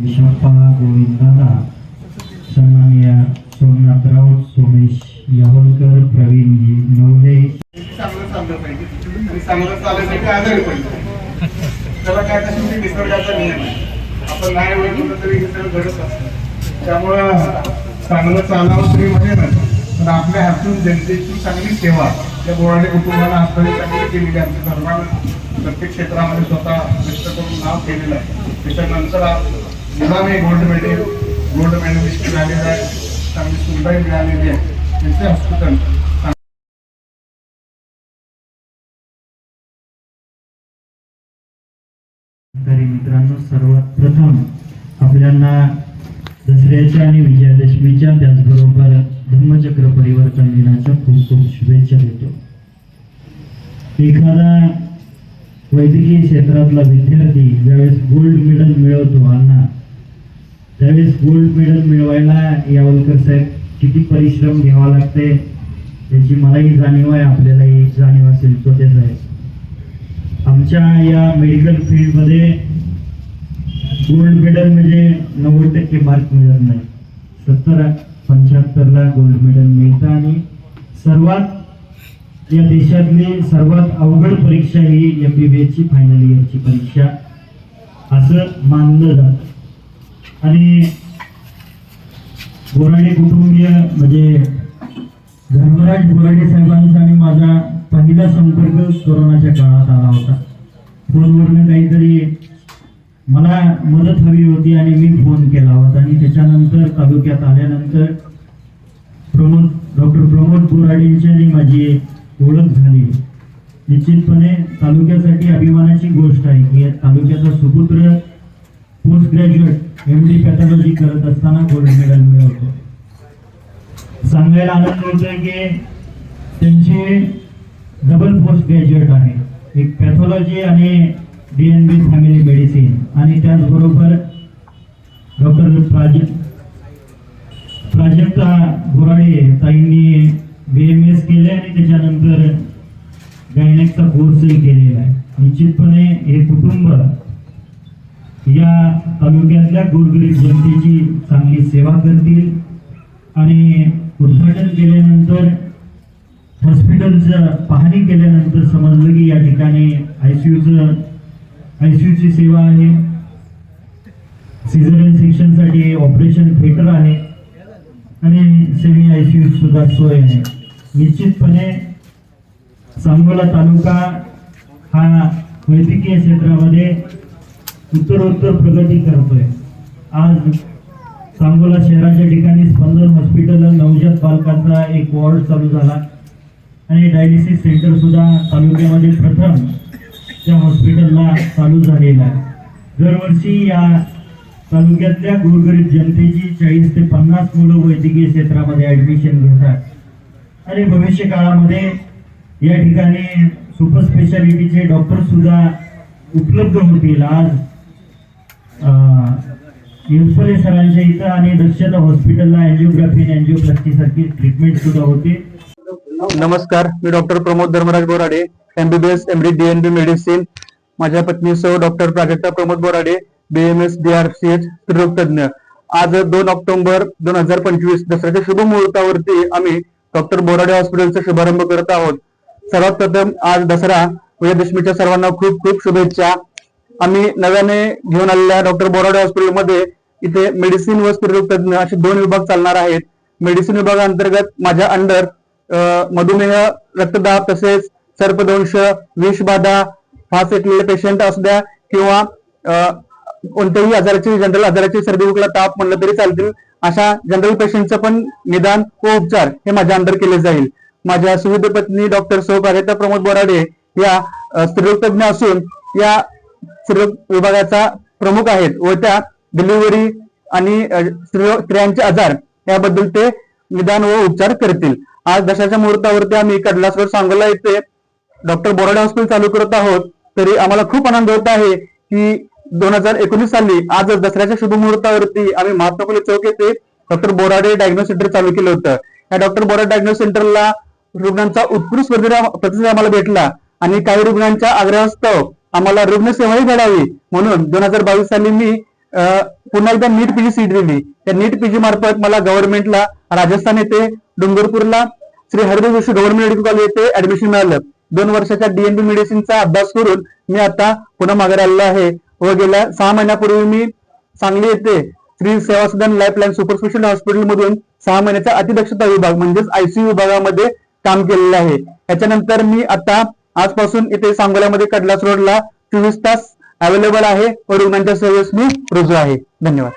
विशाप्पा गोविंदादा सन्माननीय सोमनाथ राऊत सोमेश यावलकर प्रवीणजी नवले. चांगलं चाललं पाहिजे आणि चांगलं चालण्यासाठी आजारी त्याला काय तशी निसर्गाचा नियम आहे. आपण नाही ओळखलं तरी हे सगळं घडत असतं. त्यामुळं चांगलं चालावं तरी म्हणजे ना पण आपल्या हातून जनतेची चांगली सेवा त्या बोराडे कुटुंबाला हाताने चांगली केलेली आमच्या धर्मानं प्रत्येक क्षेत्रामध्ये स्वतः व्यक्त करून नाव केलेलं आहे. त्याच्यानंतर मुलाने गोल्ड मेडल गोल्ड मेडलिस्ट मिळालेलं आहे चांगली सुविधाही मिळालेली आहे. त्यांचे हॉस्पिटल तरी मित्रांनो सर्वात प्रथम आपल्याला दसऱ्याच्या आणि विजयादशमीच्या त्याचबरोबर धम्मचक्र परिवर्तन दिनाच्या खूप खूप शुभेच्छा देतो. एखादा वैद्यकीय क्षेत्रातला विद्यार्थी ज्यावेळेस गोल्ड मेडल मिळवतो अन्ना त्यावेळेस गोल्ड मेडल मिळवायला यावलकर साहेब किती परिश्रम घ्यावा लागते याची मलाही जाणीव आहे आपल्यालाही जाणीव असेल स्वतःच साहेब. आमच्या या मेडिकल फील्डमध्ये गोल्ड मेडल म्हणजे नव्वद टक्के मार्क मिळत नाही. सत्तर पंच्याहत्तरला गोल्ड मेडल मिळतं आणि सर्वात या देशातली सर्वात अवघड परीक्षा ही एम बी बी एसची फायनल इयरची परीक्षा. असं मानलं जातं. आणि बोराडे कुटुंबीय म्हणजे धर्मराज बोराडे साहेबांचा आणि माझा पहिला संपर्क कोरोनाच्या काळात आला होता. फोनवरनं काहीतरी मला मदत हवी होती आणि मी फोन केला होता. आणि त्याच्यानंतर तालुक्यात आल्यानंतर प्रमोद डॉक्टर प्रमोद बोराडेंची आणि माझी ओळख झाली. निश्चितपणे तालुक्यासाठी अभिमानाची गोष्ट आहे की या तालुक्याचा सुपुत्र post graduate M D pathology करत असताना गोल्ड मेडल मिळवतो. सांगायला आनंद होतोय की त्यांचे डबल पोस्ट ग्रॅज्युएट आहे. एक पॅथॉलॉजी आणि D N B family medicine आणि त्याचबरोबर डॉक्टर प्राजक्त प्राजक्ता बोराडे ताईंनी बी एम एस केले आणि त्याच्यानंतर गायनेकचा कोर्सही केलेला आहे. निश्चितपणे हे कुटुंब या तालुक्यातल्या गोरगरीब जनतेची चांगली सेवा करतील. आणि उद्घाटन केल्यानंतर हॉस्पिटलचं पाहणी केल्यानंतर समजलं की या ठिकाणी आयसीयूचं आयसीयूची सेवा आहे. सिझरियन सेक्शनसाठी ऑपरेशन थिएटर आहे. आणि सेमी आयसीयू सुद्धा सोय आहे. निश्चितपणे सांगोला तालुका हा वैद्यकीय क्षेत्रामध्ये उत्तरोत्तर प्रगती करतोय. आज सांगोला शहराच्या ठिकाणी स्पंदन हॉस्पिटल नवजात बालकांचा एक वॉर्ड चालू झाला. आणि डायलिसिस सेंटर सुद्धा तालुक्यामध्ये प्रथम त्या हॉस्पिटलला चालू झालेला आहे. दरवर्षी या तालुक्यातल्या गोरगरीब जनतेची चाळीस ते पन्नास मुलं वैद्यकीय क्षेत्रामध्ये ॲडमिशन घेतात. आणि भविष्य काळामध्ये या ठिकाणी सुपर स्पेशालिटीचे डॉक्टरसुद्धा उपलब्ध होतील. आज युल्फरे सरांच्या इथं आणि दक्षता हॉस्पिटलला अँजिओग्राफी आणि अँजिओप्लास्टी सारखी ट्रीटमेंट सुद्धा होते. नमस्कार मी doctor Pramod Dharmaraj Borade MBBS MD DNB medicine माझ्या पत्नी सौ doctor Prajakta Pramod Borade BMS DRCH तज्ञ आज दोन ऑक्टोबर दोन हजार पंचवीस दसऱ्याच्या शुभ मुहूर्तावरती आम्ही डॉक्टर बोराडे हॉस्पिटलचा शुभारंभ करत आहोत. सर्वात प्रथम आज दसरा विजयदशमीच्या सर्वांना खूप खूप शुभेच्छा. आम्ही नव्याने घेऊन आलेल्या डॉक्टर बोराडे हॉस्पिटलमध्ये इथे मेडिसिन व स्त्रीरोगतज्ञ असे दोन विभाग चालणार आहेत. मेडिसिन विभागाअंतर्गत माझ्या अंडर मधुमेह रक्तदाब तसेच सर्पदंश विषबाधा फास येतलेले पेशंट असू द्या किंवा कोणत्याही आजाराची जनरल आजाराची सर्दी उकला ताप म्हणलं तरी चालतील. अशा जनरल पेशंटचं पण निदान व उपचार हे माझ्या अंडर केले जाईल. माझ्या सुविध पत्नी डॉक्टर सौ प्रमोद बोराडे या स्त्रीरोगतज्ञ असून या स्त्रीरोग विभागाचा प्रमुख आहेत व त्या डिलिव्हरी आणि स्त्रियांचे आजार याबद्दल ते निदान व उपचार करतील. आज दशाच्या मुहूर्तावरती आम्ही कडलासवर सांगोला येथे डॉक्टर बोराडे हॉस्पिटल चालू करत आहोत तरी आम्हाला खूप आनंद होत आहे की दोन हजार एकोणीस साली आज दसऱ्याच्या शुभ मुहूर्तावरती आम्ही महात्मा फुले चौक येथे डॉक्टर बोराडे डायग्नोस सेंटर चालू केलं होतं. या डॉक्टर बोराडे डायग्नोस सेंटरला रुग्णांचा उत्कृष्ट प्रतिसाद आम्हाला भेटला आणि काही रुग्णांच्या आग्रहास्तव आम्हाला रुग्णसेवाही घडावी म्हणून दोन हजार बावीस साली मी पुन्हा एकदा नीट पीजी सीट दिली. त्या नीट पीजी मार्फत मला गव्हर्नमेंटला राजस्थान येथे डोंगरपूरला Shri Haridev Joshi government medical college येथे ऍडमिशन मिळालं. दोन वर्षाच्या डीएनबी मेडिसिनचा अभ्यास करून मी आता पुन्हा मागे आलेलो आहे. व गेल्या सहा महिन्यापूर्वी मी सांगली येथे Shri Seva Sadan Lifeline super special hospital मधून सहा महिन्याचा अतिदक्षता विभाग म्हणजेच आयसीयू विभागामध्ये काम केलेलं आहे. त्याच्यानंतर मी आता आजपासून इथे सांगोल्यामध्ये कडलास रोडला चोवीस तास अवेलेबल आहे. व रुग्णांच्या म्हणजे सेवेस मी रुजू आहे. धन्यवाद.